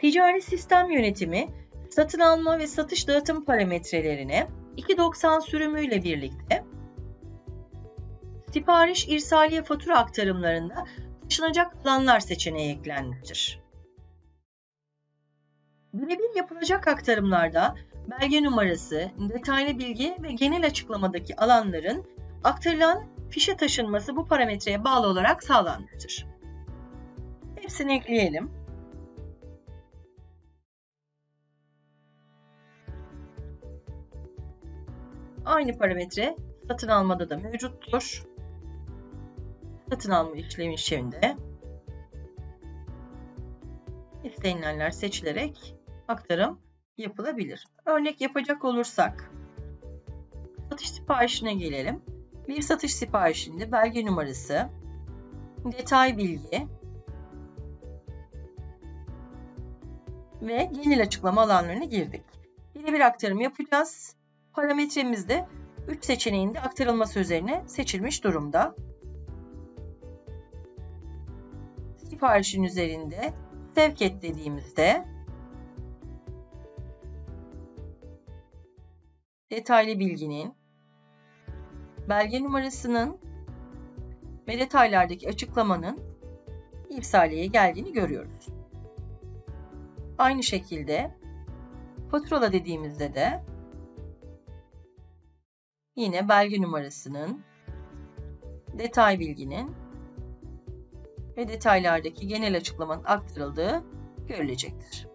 Ticari sistem yönetimi, satın alma ve satış dağıtım parametrelerine 2.90 sürümüyle birlikte sipariş irsaliye fatura aktarımlarında taşınacak alanlar seçeneği eklenmiştir. Birebir yapılacak aktarımlarda belge numarası, detaylı bilgi ve genel açıklamadaki alanların aktarılan fişe taşınması bu parametreye bağlı olarak sağlanmıştır. Hepsini ekleyelim. Aynı parametre satın almada da mevcuttur. Satın alma işlemi işleminde istenilenler seçilerek aktarım yapılabilir. Örnek yapacak olursak satış siparişine gelelim. Bir satış siparişinde belge numarası, detay bilgi ve genel açıklama alanlarına girdik. Birebir aktarım yapacağız. Parametremiz de 3 seçeneğinde aktarılması üzerine seçilmiş durumda. Siparişin üzerinde sevk et dediğimizde detaylı bilginin, belge numarasının ve detaylardaki açıklamanın ipsaliye geldiğini görüyoruz. Aynı şekilde faturala dediğimizde de yine belge numarasının, detay bilginin ve detaylardaki genel açıklamanın aktarıldığı görülecektir.